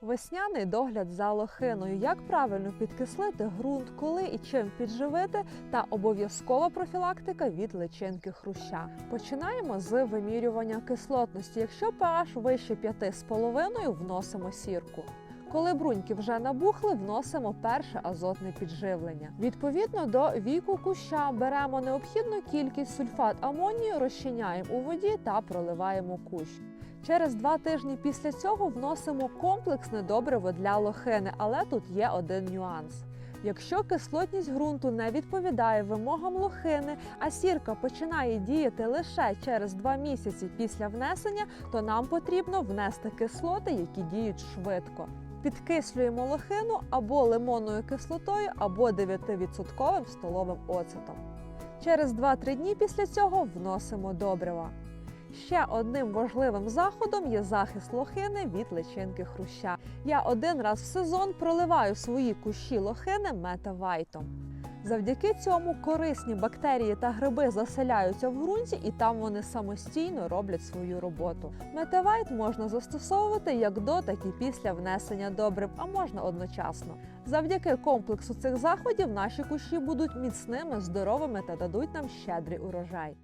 Весняний догляд за лохиною. Як правильно підкислити ґрунт, коли і чим підживити, та обов'язкова профілактика від личинки хруща. Починаємо з вимірювання кислотності. Якщо pH вище 5,5, вносимо сірку. Коли бруньки вже набухли, вносимо перше азотне підживлення. Відповідно до віку куща беремо необхідну кількість сульфат амонію, розчиняємо у воді та проливаємо кущ. Через два тижні після цього вносимо комплексне добриво для лохини, але тут є один нюанс. Якщо кислотність ґрунту не відповідає вимогам лохини, а сірка починає діяти лише через два місяці після внесення, то нам потрібно внести кислоти, які діють швидко. Підкислюємо лохину або лимонною кислотою, або 9% столовим оцетом. Через 2-3 дні після цього вносимо добрива. Ще одним важливим заходом є захист лохини від личинки хруща. Я один раз в сезон проливаю свої кущі лохини метавайтом. Завдяки цьому корисні бактерії та гриби заселяються в ґрунті і там вони самостійно роблять свою роботу. Метавайт можна застосовувати як до, так і після внесення добрив, а можна одночасно. Завдяки комплексу цих заходів наші кущі будуть міцними, здоровими та дадуть нам щедрий урожай.